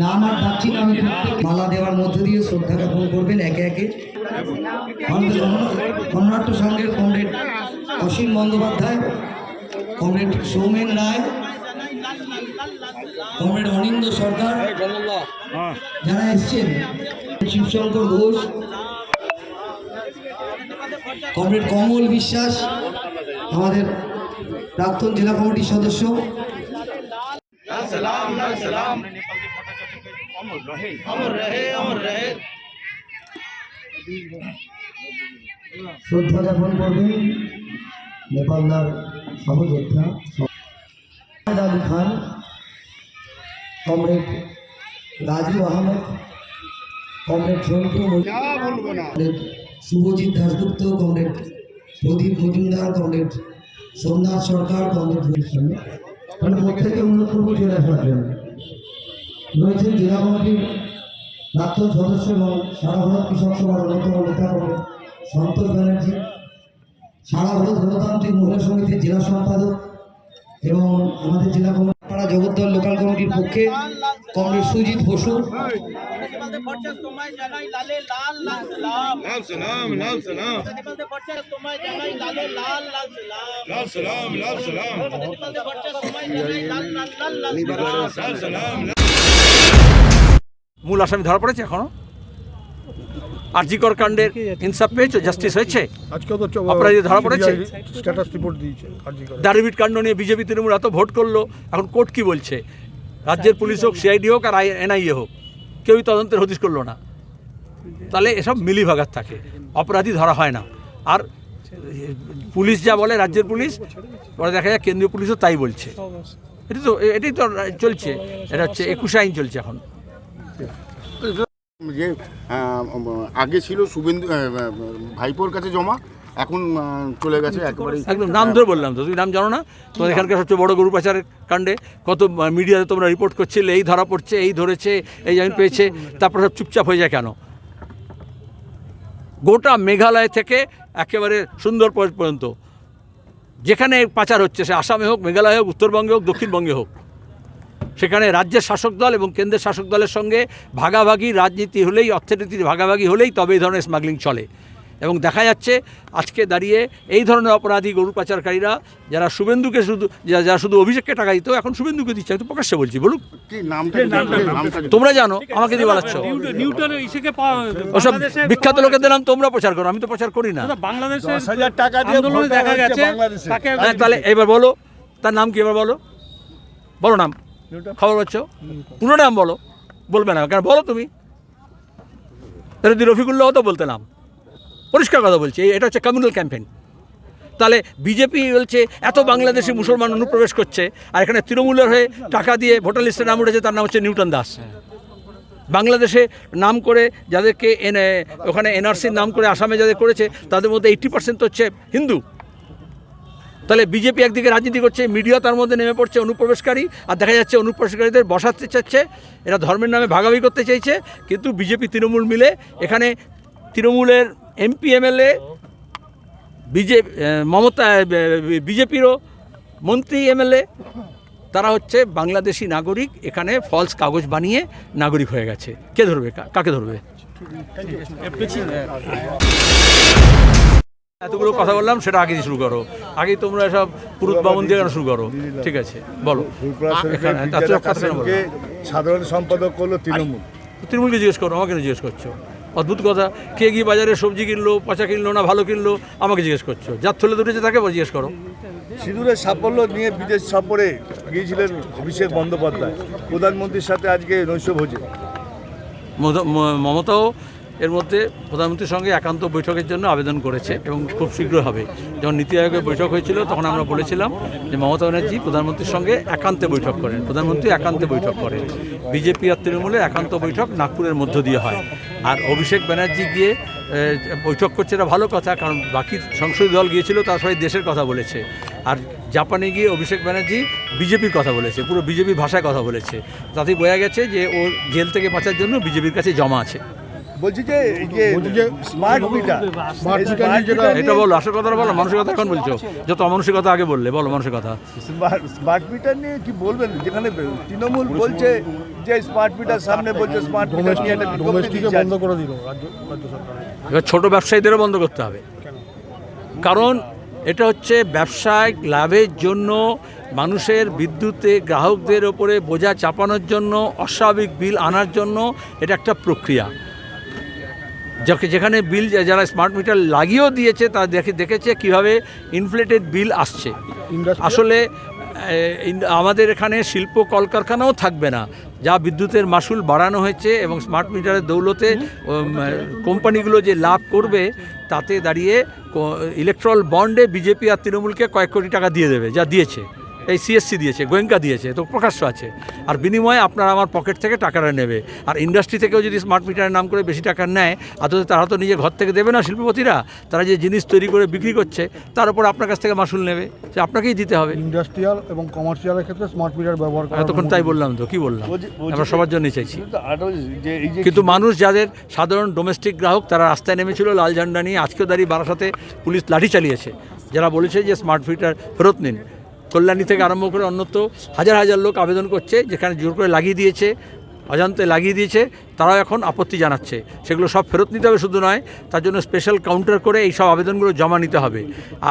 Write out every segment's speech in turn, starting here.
নাম আর ডাকছি না আমি মালা দেওয়ার মধ্য দিয়ে শ্রদ্ধা জ্ঞাপন করবেন একে একে। আমাদের গণনাট্য সংঘের comrade Asim Bandyopadhyay comrade Soumen Roy comrade Anindo Sarkar যারা এসছেন শিবশঙ্কর ঘোষ কমরেড কমল বিশ্বাস আমাদের প্রাক্তন জেলা কমিটির সদস্য শ্রদ্ধা জ্ঞাপন করবেন নেপালদার সহযোদ্ধা Ali Khan comrade Raju Ahmed comrade comrade Subhajit Dasgupta comrade Pradip Majumdar comrade Somnath Sarkar comrade Bhushan মানে প্রত্যেকে অনুরোধ করব চলে আসার জন্য রয়েছেন জেলা কমিটির প্রাক্তন সদস্য এবং সারা ভারত কৃষক সভার অন্যতম নেতা সন্তোষ ব্যানার্জি, সারা ভারত গণতান্ত্রিক মহিলা সমিতির জেলা সম্পাদক এবং আমাদের জেলা কমিটি পাড়া জগদ্দল লোকাল কমিটির পক্ষে কমরেড সুজিত বসু মূল আসামি ধরা পড়েছে এখনও? আরজিকর কাণ্ডের ইনসাফ পেয়েছে জাস্টিস হয়েছে? আজকে তো অপরাধী ধরা পড়েছে? স্ট্যাটাস রিপোর্ট দিয়েছে দারিবিট কাণ্ড নিয়ে বিজেপি তৃণমূল এত ভোট করল এখন কোর্ট কি বলছে? রাজ্যের পুলিশ হোক সিআইডি হোক আর এনআইএ হোক। কেউই তদন্তের হদিশ করল না। তাহলে এসব মিলিভাগাত থাকে। অপরাধী ধরা হয় না। আর পুলিশ যা বলে, রাজ্যের পুলিশ, পরে দেখা যায় কেন্দ্রীয় পুলিশও তাই বলছে। এটি তো এটাই তো চলছে। এটা হচ্ছে একুশে আইন চলছে এখন। যে আগে ছিল শুভেন্দু ভাইপোর কাছে জমা এখন চলে গেছে একেবারে একদম নাম ধরে বললাম তো তুমি নাম জানো না তোমাদের এখানকার সবচেয়ে বড় গরু পাচারের কাণ্ডে কত মিডিয়াতে তোমরা রিপোর্ট করছিলে এই ধরা পড়ছে এই ধরেছে এই জামিন পেয়েছে তারপর সব চুপচাপ হয়ে যায় কেন? গোটা মেঘালয় থেকে একেবারে সুন্দর পর্যন্ত। যেখানে পাচার হচ্ছে সে আসামে হোক মেঘালয় হোক উত্তরবঙ্গে হোক দক্ষিণবঙ্গে হোক সেখানে রাজ্যের শাসক দল এবং কেন্দ্রের শাসক দলের সঙ্গে ভাগাভাগি রাজনীতি হলেই অর্থনীতির ভাগাভাগি হলেই তবে এই ধরনের স্মাগলিং চলে। এবং দেখা যাচ্ছে আজকে দাঁড়িয়ে এই ধরনের অপরাধী গরু পাচারকারীরা যারা শুভেন্দুকে শুধু যারা শুধু অভিষেককে টাকা দিত এখন শুভেন্দুকে দিচ্ছে। আমি তো প্রকাশ্যে বলছি বলুক। তোমরা জানো আমাকে দিয়ে বলাচ্ছ। নিউটনের ইসেকে পা- ওসব বিখ্যাত লোকেদের নাম তোমরা প্রচার করো আমি তো প্রচার করি না। দাদা, বাংলাদেশের হাজার টাকা দিয়ে আন্দোলনে ভোট দেখা হচ্ছে গেছে বাংলাদেশে। তাহলে এবার বলো তার নাম কি এবার বলো? বলো নাম। খবর পাচ্ছ? পুরো নাম বলো। বলবে না কেন বলো তুমি? রফিকুল্লাহ তো বলতে নাম। পরিষ্কার কথা বলছি এটা হচ্ছে কমিউনাল ক্যাম্পেইন তাহলে বিজেপি বলছে, এত বাংলাদেশি মুসলমান অনুপ্রবেশ করছে, আর এখানে তৃণমূলের হয়ে টাকা দিয়ে ভোটার লিস্টে নাম উঠেছে, তার নাম হচ্ছে নিউটন দাস। বাংলাদেশে নাম করে যাদেরকে এনে, ওখানে এনআরসির নাম করে আসামে যাদের করেছে, তাদের মধ্যে এইট্টি পার্সেন্ট হচ্ছে হিন্দু। তাহলে বিজেপি একদিকে রাজনীতি করছে, মিডিয়া তার মধ্যে নেমে পড়ছে অনুপ্রবেশকারী, আর দেখা যাচ্ছে অনুপ্রবেশকারীদের বসাতে চাচ্ছে। এরা ধর্মের নামে ভাগাভাগি করতে চাইছে, কিন্তু বিজেপি তৃণমূল মিলে এখানে তৃণমূলের এমপি এমএলএ বিজে মমতা বিজেপিরও মন্ত্রী এমএলএ তারা হচ্ছে বাংলাদেশি নাগরিক এখানে ফলস কাগজ বানিয়ে নাগরিক হয়ে গেছে। কে ধরবে? কাকে ধরবে? এতগুলো কথা বললাম সেটা আগে দিয়ে শুরু করো। আগেই তোমরা সব পুরুত বামন দিয়ে শুরু করো? ঠিক আছে বলো? সাধারণ সম্পাদক করল তৃণমূল। তৃণমূলকে জিজ্ঞেস করো আমাকে জিজ্ঞেস করছ। অদ্ভুত কথা। কে গিয়ে বাজারে সবজি কিনলো পচা কিনলো না ভালো কিনলো আমাকে জিজ্ঞেস করছ। যার থলে দুটেছে তাকে জিজ্ঞেস করো। সিঁদুরের সাফল্য নিয়ে বিদেশ সফরে গিয়েছিলেন অভিষেক বন্দ্যোপাধ্যায় প্রধানমন্ত্রীর সাথে আজকে নৈশভোজে। মমতাও এর মধ্যে প্রধানমন্ত্রীর সঙ্গে একান্ত বৈঠকের জন্য আবেদন করেছে এবং খুব শীঘ্র হবে। যখন নীতি আয়োগের বৈঠক হয়েছিল তখন আমরা বলেছিলাম যে মমতা ব্যানার্জি প্রধানমন্ত্রীর সঙ্গে একান্তে বৈঠক করেন। প্রধানমন্ত্রী একান্তে বৈঠক করেন। বিজেপি আর তৃণমূলের একান্ত বৈঠক নাগপুরের মধ্য দিয়ে হয়। আর অভিষেক ব্যানার্জি গিয়ে বৈঠক করছে, এটা ভালো কথা, কারণ বাকি সংসদীয় দল গিয়েছিল, তারা সবাই দেশের কথা বলেছে। আর জাপানে গিয়ে অভিষেক ব্যানার্জি বিজেপির কথা বলেছে, পুরো বিজেপি ভাষায় কথা বলেছে। তাতেই বোঝা গেছে যে ও জেল থেকে বাঁচার জন্য বিজেপির কাছে জমা আছে। বলছি যে যে স্মার্ট মিটার স্মার্ট মিটার এটা বলো আসল কথাটা বলো মানুষের কথা এখন বলছো। যত আগে বললে বলো মানুষের কথা। স্মার্ট মিটার নিয়ে কি বলবেন? যেখানে তৃণমূল বলছে যে স্মার্ট মিটার সামনে বলছে স্মার্ট মিটার নিয়ে একটা বিজ্ঞপ্তি দিচ্ছে। আজকে। এবার ছোট ব্যবসায়ীদেরও বন্ধ করতে হবে। কারণ এটা হচ্ছে ব্যবসায়িক লাভের জন্য মানুষের বিদ্যুতে গ্রাহকদের ওপরে বোঝা চাপানোর জন্য অস্বাভাবিক বিল আনার জন্য এটা একটা প্রক্রিয়া। যেখানে বিল যারা স্মার্ট মিটার লাগিয়েও দিয়েছে তা দেখে দেখেছে কীভাবে ইনফ্লেটেড বিল আসছে। আসলে আমাদের এখানে শিল্প কলকারখানাও থাকবে না। যা বিদ্যুতের মাসুল বাড়ানো হয়েছে এবং স্মার্ট মিটারের দৌলতে কোম্পানিগুলো যে লাভ করবে তাতে দাঁড়িয়ে ইলেকট্রল বন্ডে বিজেপি আর তৃণমূলকে কয়েক কোটি টাকা দিয়ে দেবে যা দিয়েছে। এই সিএসসি দিয়েছে গোয়েঙ্কা দিয়েছে তো প্রকাশ্য আছে। আর বিনিময়ে আপনারা আমার পকেট থেকে টাকাটা নেবে। আর ইন্ডাস্ট্রি থেকেও যদি স্মার্ট মিটারের নাম করে বেশি টাকা নেয় অথচ তারা তো নিজে ঘর থেকে দেবে না শিল্পপতিরা তারা যে জিনিস তৈরি করে বিক্রি করছে তার উপর আপনার কাছ থেকে মাসুল নেবে। সে আপনাকেই দিতে হবে। ইন্ডাস্ট্রিয়াল এবং কমার্শিয়ালের ক্ষেত্রে স্মার্ট মিটার ব্যবহার করা এতক্ষণ তাই বললাম তো কি বললাম? আমরা সবার জন্যই চাইছি। যে যে কিন্তু মানুষ যাদের সাধারণ ডোমেস্টিক গ্রাহক তারা রাস্তায় নেমেছিল লাল ঝান্ডা নিয়ে আজকেও দাঁড়িয়ে বারাসাতে পুলিশ লাঠি চালিয়েছে। যারা বলেছে যে স্মার্ট মিটার ফেরত নিন কল্যাণী থেকে আরম্ভ করে অন্যত্র হাজার হাজার লোক আবেদন করছে, যেখানে জোর করে লাগিয়ে দিয়েছে, অজান্তে লাগিয়ে দিয়েছে, তারাও এখন আপত্তি জানাচ্ছে। সেগুলো সব ফেরত নিতে হবে শুধু নয়, তার জন্য স্পেশাল কাউন্টার করে এই সব আবেদনগুলো জমা নিতে হবে।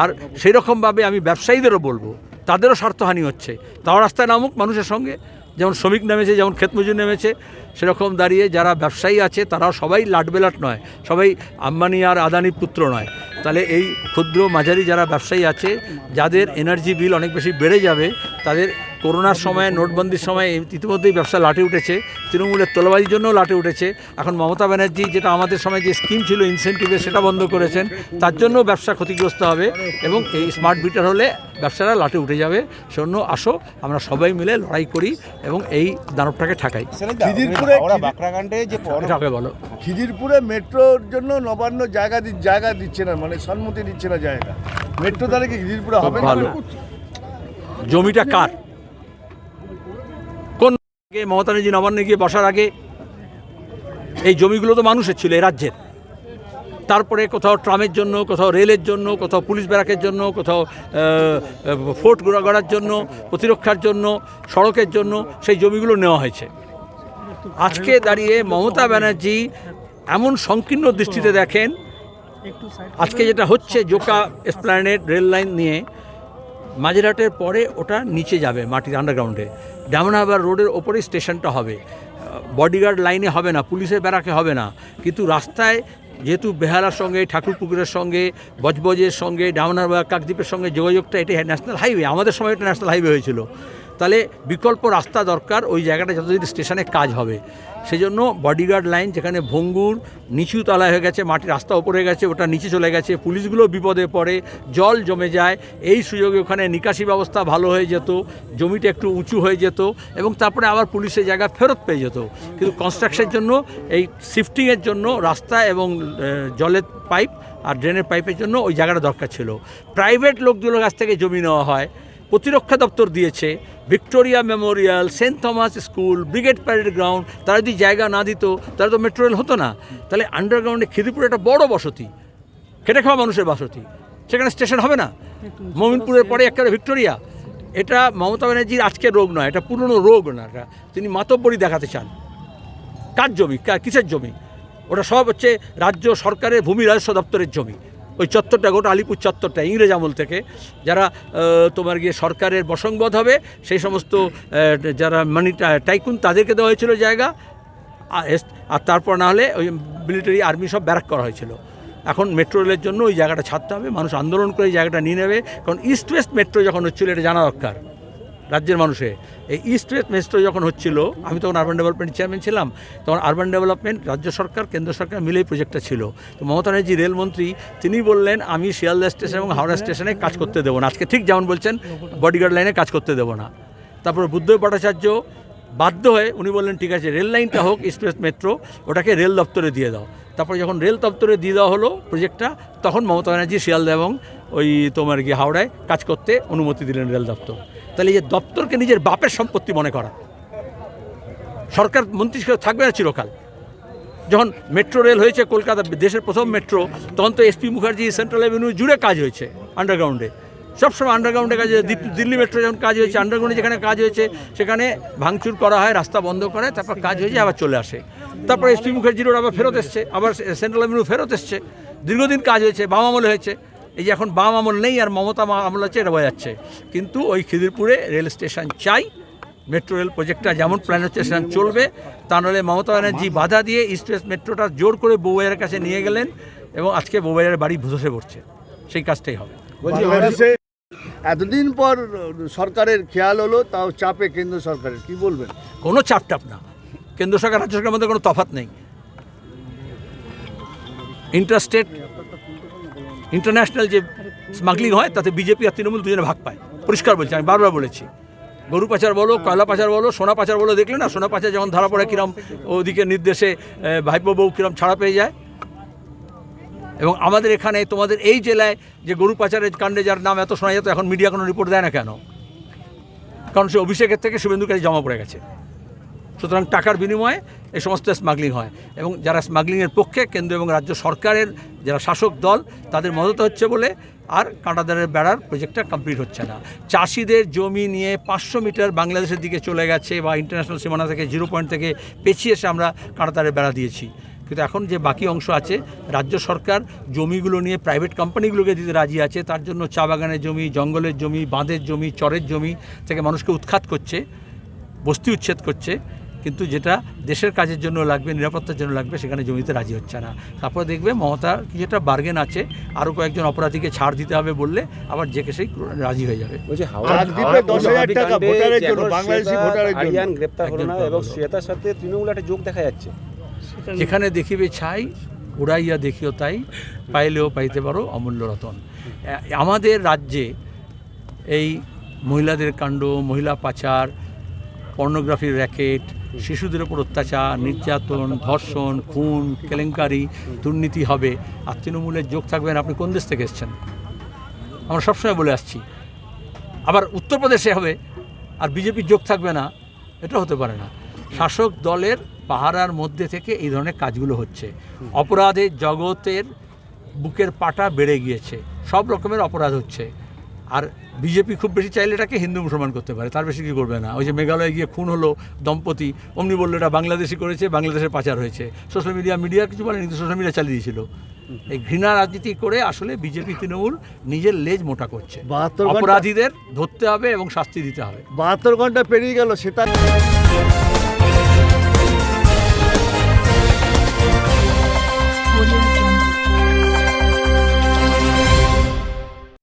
আর সেই রকমভাবে আমি ব্যবসায়ীদেরও বলব, তাদেরও স্বার্থহানি হচ্ছে। তাও রাস্তায় নামুক মানুষের সঙ্গে, যেমন শ্রমিক নেমেছে, যেমন ক্ষেতমজুর নেমেছে সেরকম দাঁড়িয়ে যারা ব্যবসায়ী আছে তারাও সবাই লাটবেলাট নয় সবাই আম্বানি আর আদানির পুত্র নয়। তাহলে এই ক্ষুদ্র মাঝারি যারা ব্যবসায়ী আছে যাদের এনার্জি বিল অনেক বেশি বেড়ে যাবে তাদের করোনার সময় নোটবন্দির সময় ইতিমধ্যেই ব্যবসা লাটে উঠেছে তৃণমূলের তোলাবাজির জন্যও লাটে উঠেছে। এখন মমতা ব্যানার্জি যেটা আমাদের সময় যে স্কিম ছিল ইনসেন্টিভে সেটা বন্ধ করেছেন তার জন্য ব্যবসা ক্ষতিগ্রস্ত হবে এবং এই স্মার্ট মিটার হলে ব্যবসাটা লাটে উঠে যাবে। সেজন্য আসো আমরা সবাই মিলে লড়াই করি এবং এই দানবটাকে ঠাকাই। খিদিরপুরে এটাকে বলো। খিদিরপুরে মেট্রোর জন্য নবান্ন জায়গা জায়গা দিচ্ছে না মানে সম্মতি দিচ্ছে না জায়গা। মেট্রো তাহলে কি খিদিরপুরে হবে ভালো। জমিটা কার? কোন আগে মমতা ব্যানার্জি নবান্নে গিয়ে বসার আগে এই জমিগুলো তো মানুষের ছিল এই রাজ্যের। তারপরে কোথাও ট্রামের জন্য কোথাও রেলের জন্য কোথাও পুলিশ ব্যারাকের জন্য কোথাও ফোর্ট গোড়া গড়ার জন্য প্রতিরক্ষার জন্য সড়কের জন্য সেই জমিগুলো নেওয়া হয়েছে। আজকে দাঁড়িয়ে মমতা ব্যানার্জি এমন সংকীর্ণ দৃষ্টিতে দেখেন। আজকে যেটা হচ্ছে জোকা এসপ্ল্যানেড রেল লাইন নিয়ে মাঝেরহাটের পরে ওটা নিচে যাবে মাটির আন্ডারগ্রাউন্ডে ডামনাহাবার রোডের ওপরেই স্টেশনটা হবে। বডিগার্ড লাইনে হবে না, পুলিশের ব্যারাকে হবে না। কিন্তু রাস্তায় যেহেতু বেহালার সঙ্গে, ঠাকুরপুকুরের সঙ্গে, বজবজের সঙ্গে ডামনাহাবার কাকদ্বীপের সঙ্গে যোগাযোগটা এটা ন্যাশনাল হাইওয়ে আমাদের সময় এটা ন্যাশনাল হাইওয়ে হয়েছিল। তাহলে বিকল্প রাস্তা দরকার, ওই জায়গাটা যতদিন স্টেশনে কাজ হবে। সেজন্য বডিগার্ড লাইন যেখানে ভঙ্গুর, নিচু তলায় হয়ে গেছে, মাটির রাস্তা ওপরে গেছে, ওটা নিচে চলে গেছে, পুলিশগুলো বিপদে পড়ে, জল জমে যায়, এই সুযোগে ওখানে নিকাশি ব্যবস্থা ভালো হয়ে যেত, জমিটা একটু উঁচু হয়ে যেত এবং তারপরে আবার পুলিশের জায়গা ফেরত পেয়ে যেত। কিন্তু কনস্ট্রাকশনের জন্য, এই শিফটিংয়ের জন্য রাস্তা এবং জলের পাইপ আর ড্রেনের পাইপের জন্য ওই জায়গাটা দরকার ছিল। প্রাইভেট লোকগুলোর কাছ থেকে জমি নেওয়া হয়। প্রতিরক্ষা দপ্তর দিয়েছে, Victoria Memorial, Saint Thomas School, Brigade Parade Ground, তারা যদি জায়গা না দিত, তাহলে তো মেট্রো রেল হতো না। তাহলে আন্ডারগ্রাউন্ডে খিদিপুরে একটা বড় বসতি, খেটে খাওয়া মানুষের বসতি, সেখানে স্টেশন হবে না। মমিনপুরের পরে একটা ভিক্টোরিয়া। এটা মমতা ব্যানার্জির আজকের রোগ নয়, এটা পুরনো রোগ না, এটা তিনি মাতব্বরি দেখাতে চান। কার জমি? কিসের জমি? ওটা সব হচ্ছে রাজ্য সরকারের ভূমি রাজস্ব দপ্তরের জমি। ওই চত্বরটা, গোটা আলিপুর চত্বরটা, ইংরেজ আমল থেকে। যারা তোমার গিয়ে সরকারের বসংবদ হবে, সেই সমস্ত যারা মানি টাইকুন তাদেরকে দেওয়া হয়েছিল জায়গা। আর তারপর না হলে ওই মিলিটারি আর্মি সব ব্যারাক করা হয়েছিল। এখন মেট্রো রেলের জন্য ওই জায়গাটা ছাড়তে হবে, মানুষ আন্দোলন করে জায়গাটা নিয়ে নেবে। কারণ ইস্ট ওয়েস্ট মেট্রো যখন হচ্ছিল, এটা জানা দরকার। রাজ্যের মানুষে। এই ইস্ট ওয়েস্ট মেট্রো যখন হচ্ছিল, আমি তখন আরবান ডেভেলপমেন্ট চেয়ারম্যান ছিলাম, তখন আরবান ডেভেলপমেন্ট রাজ্য সরকার, কেন্দ্র সরকার মিলেই প্রজেক্টটা ছিল। তো মমতা ব্যানার্জি, রেলমন্ত্রী, তিনি বললেন, আমি শিয়ালদা স্টেশন এবং হাওড়া স্টেশনে কাজ করতে দেবো না। আজকে ঠিক যেমন বলছেন বডিগার্ড লাইনে কাজ করতে দেবো না। তারপর বুদ্ধ ভট্টাচার্য বাধ্য হয়ে উনি বললেন, ঠিক আছে, রেল লাইনটা হোক ওয়েস্ট মেট্রো ওটাকে রেল দপ্তরে দিয়ে দাও। তারপরে যখন রেল দপ্তরে দিয়ে দেওয়া হলো প্রজেক্টটা তখন মমতা ব্যানার্জি শিয়ালদা এবং ওই তোমার গিয়ে হাওড়ায় কাজ করতে অনুমতি দিলেন রেল দপ্তর। তাহলে এই যে দপ্তরকে নিজের বাপের সম্পত্তি মনে করা। সরকার মন্ত্রী থাকবে না চিরকাল। যখন মেট্রো রেল হয়েছে, কলকাতা দেশের প্রথম মেট্রো, তখন তো এসপি মুখার্জি, সেন্ট্রাল অ্যাভিনিউ জুড়ে কাজ হয়েছে আন্ডারগ্রাউন্ডে সবসময় আন্ডারগ্রাউন্ডে কাজ দিল্লি মেট্রো যখন কাজ হয়েছে আন্ডারগ্রাউন্ডে যেখানে কাজ হয়েছে, সেখানে ভাঙচুর করা হয়, রাস্তা বন্ধ করে, তারপর কাজ হয়েছে, আবার চলে আসে। তারপর এসপি মুখার্জি রোড আবার ফেরত এসছে, আবার সেন্ট্রাল অ্যাভিনিউ ফেরত এসছে। দীর্ঘদিন কাজ হয়েছে আমলে হয়েছে। এই যে এখন বাম আমল নেই আর মমতা মা- আমল আছে এটা বোঝা যাচ্ছে। কিন্তু ওই খিদিরপুরে রেল স্টেশন চাই মেট্রো রেল প্রজেক্টটা যেমন প্ল্যান হচ্ছে চলবে। তা নাহলে মমতা ব্যানার্জি বাধা দিয়ে ইস্ট ওয়েস্ট মেট্রোটা জোর করে বউবাইয়ের কাছে নিয়ে গেলেন এবং আজকে বউবাইয়ের বাড়ি ধসে পড়ছে। সেই কাজটাই হবে। এতদিন পর সরকারের খেয়াল হলো তাও চাপে কেন্দ্র সরকারের কি বলবেন? কোনো চাপ টাপ না। কেন্দ্র সরকার রাজ্য সরকারের মধ্যে কোনো তফাৎ নেই। ইন্টারস্টেট ইন্টারন্যাশনাল যে স্মাগলিং হয়, তাতে বিজেপি আর তৃণমূল দুজনে ভাগ পায়। পরিষ্কার বলছি, আমি বারবার বলেছি। গরু পাচার বলো, কয়লা পাচার বলো, সোনা পাচার বলো, দেখলে না, সোনা পাচার যখন ধরা পড়ে কিরম, ওদিকে নির্দেশে ভাইপো বউ কিরম ছাড়া পেয়ে যায়। এবং আমাদের এখানে, তোমাদের এই জেলায় যে গরু পাচারের কাণ্ডে যার নাম এত শোনা যেত এখন মিডিয়া কোনো রিপোর্ট দেয় না কেন? কারণ সে অভিষেকের থেকে শুভেন্দুর কাছে জমা পড়ে গেছে। সুতরাং টাকার বিনিময়ে এই সমস্ত স্মাগলিং হয়। এবং যারা স্মাগলিংয়ের পক্ষে কেন্দ্র এবং রাজ্য সরকারের যারা শাসক দল, তাদের মদত হচ্ছে বলে আর কাঁটাদারের বেড়ার প্রজেক্টটা কমপ্লিট হচ্ছে না। চাষিদের জমি নিয়ে পাঁচশো মিটার বাংলাদেশের দিকে চলে গেছে বা ইন্টারন্যাশনাল সীমানা থেকে জিরো পয়েন্ট থেকে পেছিয়ে এসে আমরা কাঁটাতারের বেড়া দিয়েছি। কিন্তু এখন যে বাকি অংশ আছে, রাজ্য সরকার জমিগুলো নিয়ে প্রাইভেট কোম্পানিগুলোকে দিতে রাজি আছে। তার জন্য চা বাগানের জমি, জঙ্গলের জমি, বাঁধের জমি, চরের জমি থেকে মানুষকে উৎখাত করছে, বস্তি উচ্ছেদ করছে। কিন্তু যেটা দেশের কাজের জন্য লাগবে নিরাপত্তার জন্য লাগবে সেখানে জমিতে রাজি হচ্ছে না। তারপরে দেখবে মমতার কিছুটা বার্গেন আছে আরও কয়েকজন অপরাধীকে ছাড় দিতে হবে বললে আবার যে কেসেই রাজি হয়ে যাবে। গ্রেপ্তার হলো না এবং শ্বেতার সাথে তৃণমূল একটা যোগ দেখা যাচ্ছে। যেখানে দেখিবে ছাই উড়াইয়া দেখিও তাই পাইলেও পাইতে পারো অমূল্য রতন। আমাদের রাজ্যে এই মহিলাদের কাণ্ড মহিলা পাচার পর্নোগ্রাফির র্যাকেট শিশুদের উপর অত্যাচার, নির্যাতন, ধর্ষণ, খুন, কেলেঙ্কারি, দুর্নীতি হবে। আর তৃণমূলের যোগ থাকবেন আপনি কোন দেশ থেকে এসছেন? আমরা সবসময় বলে আসছি। আবার উত্তরপ্রদেশে হবে। আর বিজেপির যোগ থাকবে না। এটা হতে পারে না। শাসক দলের পাহারার মধ্যে থেকে এই ধরনের কাজগুলো হচ্ছে। অপরাধের জগতের বুকের পাটা বেড়ে গিয়েছে। সব রকমের অপরাধ হচ্ছে। আর বিজেপি খুব বেশি চাইলে এটাকে হিন্দু মুসলমান করতে পারে তার বেশি কি করবে না? ওই যে মেঘালয়ে গিয়ে খুন হলো দম্পতি অমনি বলল এটা বাংলাদেশি করেছে বাংলাদেশের পাচার হয়েছে। সোশ্যাল মিডিয়া মিডিয়া কিছু বলে কিন্তু সোশ্যাল মিডিয়া চালিয়ে দিয়েছিল। এই ঘৃণা রাজনীতি করে আসলে বিজেপি তৃণমূল নিজের লেজ মোটা করছে। অপরাধীদের ধরতে হবে এবং শাস্তি দিতে হবে। বাহাত্তর ঘণ্টা পেরিয়ে গেল সেটা